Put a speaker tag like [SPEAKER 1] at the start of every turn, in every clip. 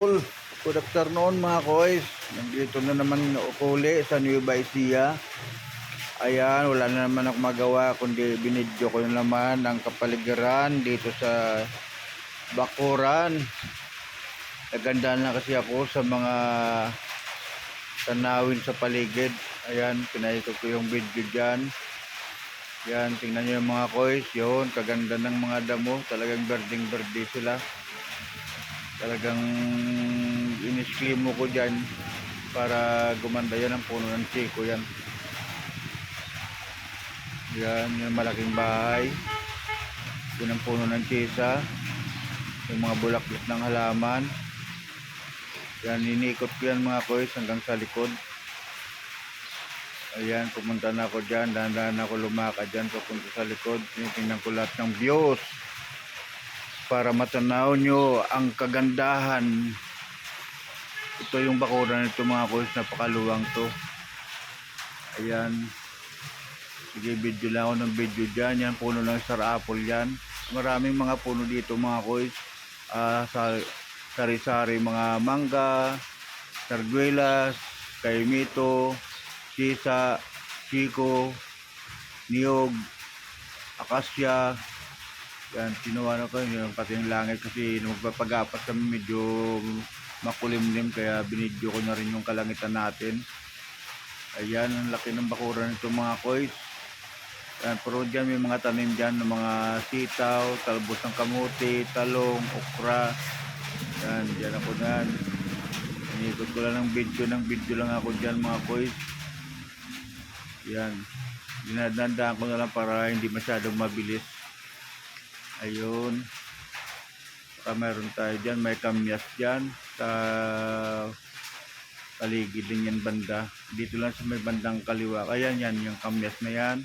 [SPEAKER 1] Good afternoon mga koys. Nandito na naman uli sa Nueva Ecija. Ayan, wala na naman ako magawa kundi binidyo ko na naman ang kapaligiran dito sa Bakuran. Naganda na kasi ako sa mga tanawin sa paligid. Ayan, pinaikot ko yung video dyan. Yan, tingnan nyo yung mga koys. Yun, kaganda ng mga damo. Talagang berding-berde sila talagang inisklimo ko dyan para gumanda yan ang puno ng chiko yan. Yan yung malaking bahay. Yun ang puno ng chisa yung mga bulaklak ng halaman. Yan inikot ko yan mga koys hanggang sa likod. Ayan pumunta na ako dyan. Dahan-dahan ako lumakad dyan papunta sa likod. Tinitingnan ko lahat ng views para matanaw nyo ang kagandahan. Ito yung bakuran nito mga kuys napakaluwang to. Ayan. Sige video lang ako ng video dyan. Yan puno ng star apple yan. Maraming mga puno dito mga kuys Ah, sa sari-sari mga mangga sarguelas kaimito sisa chiko niyog akasya yan, tinuwa na ko yung pati yung langit kasi nung magpapagapas kami medyo makulimlim kaya binidyo ko na rin yung kalangitan natin. Ayan, ang laki ng bakuran nito mga koys. Yan, pero dyan may mga tanim dyan ng mga sitaw, talbos ng kamuti, talong, okra. Yan, dyan ako nan. Inikot ko lang ng video ng video lang ako dyan mga koys. Yan. Dinadandaan ko na lang para hindi masyadong mabilis. Ayun. Saka meron tayo dyan. May kamyas dyan. Sa paligid din yan banda. Dito lang sa may bandang kaliwa. Ayan yan. Yung kamyas na yan.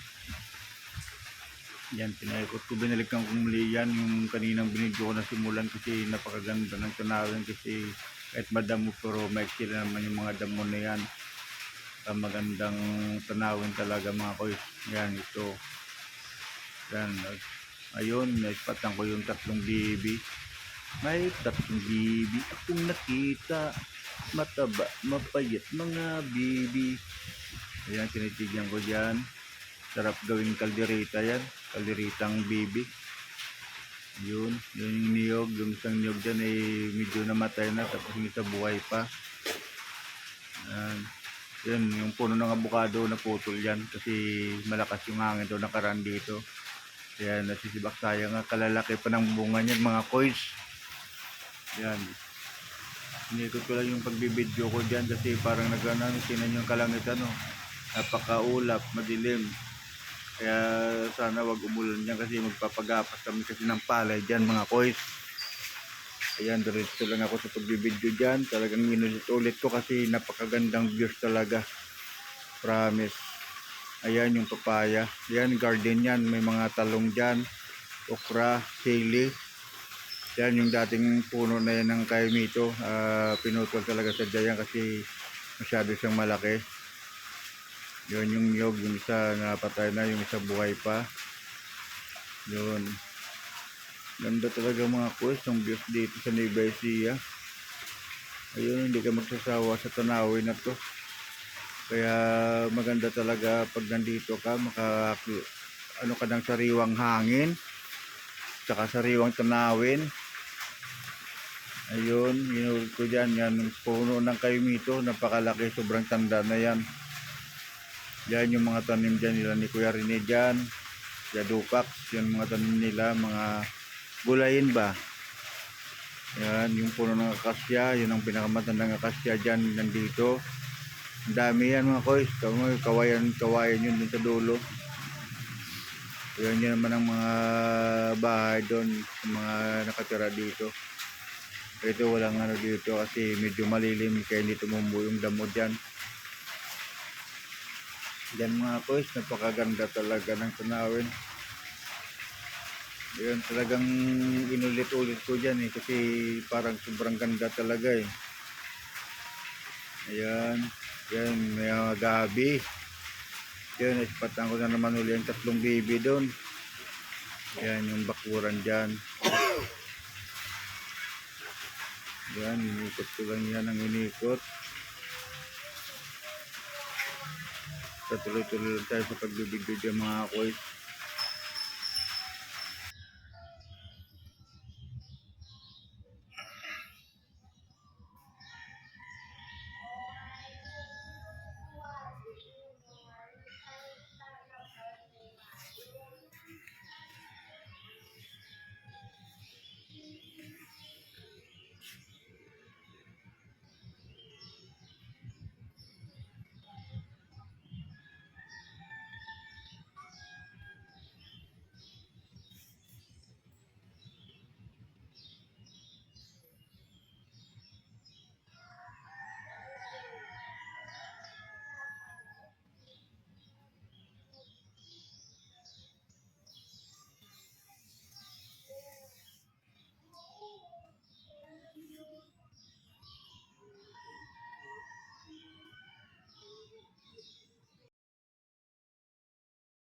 [SPEAKER 1] Yan. Pinaikot ko. Binalikan ko muli yan. Yung kaninang binidyo ko na simulan kasi napakaganda ng tanawin kasi kahit madamo pero maiksi na naman yung mga damo na yan. Ah, magandang tanawin talaga mga koys. Yan ito. Yan. Ayun, naipatan ko yung tatlong bibi. May tatlong bibi akong nakita. Mataba, mapayat mga bibi. Ayan, tinitigyan ko dyan. Sarap gawing kalderita yan. Kalderitang bibi. Yun, yun yung niyog. Yung isang niyog dyan ay medyo namatay na. Tapos isa buhay pa. Ayan. Yan, yung puno ng abukado na putol yan. Kasi malakas yung hangin daw nakaraan dito. Kaya nasisibak sayang nga kalalaki pa ng bunga niyan mga koys. Yan. Inikot ko lang yung pagbibidyo ko dyan kasi parang nagana sinan yung kalangitan no. Napakaulap, madilim. Kaya sana wag umulan dyan kasi magpapagapas kami kasi ng palay dyan mga koys. Ayan, diretso lang ako sa pagbibidyo dyan. Talagang inulit-ulit ko kasi napakagandang views talaga. Promise. Ayan yung papaya. Yan, garden yan. May mga talong dyan. Okra, sili. Yan yung dating puno na yan ng kaimito. Uh, pinutol talaga sa dyan kasi masyado siyang malaki. Yun yung niyog. Yung isa napatay na. Yung isa buhay pa. Yun. Ganda talaga mga kuys. Yung views dito sa Nueva. Ayun, hindi ka magsasawa sa tanawin na to. Kaya maganda talaga pag nandito ka, maka ano ka ng sariwang hangin, tsaka sariwang tanawin. Ayun, yun ko dyan, yan puno ng kaimito, napakalaki, sobrang tanda na yan. Yan yung mga tanim dyan nila ni Kuya Rene dyan, Yadupax, yan mga tanim nila, mga gulayin ba. Yan, yung puno ng akasya, yun ang pinakamatandang akasya dyan, nandito. Dami yan mga koys. Kawayan, kawayan, yun dun sa dulo. Yan yun naman ang mga bahay doon. Mga nakatira dito. Ito walang ano dito kasi medyo malilim kaya hindi tumumbo yung damo dyan. Yan mga koys. Napakaganda talaga ng tanawin. Yan talagang inulit-ulit ko dyan eh kasi parang sobrang ganda talaga eh. Ayan. Yan, may mga gabi. Yan, ispatan ko na naman uli ang tatlong baby doon. Yan, yung bakuran dyan. Yan, inikot ko lang yan ang inikot. Sa tuloy-tuloy lang tayo sa pagbibidyo dyan mga koy.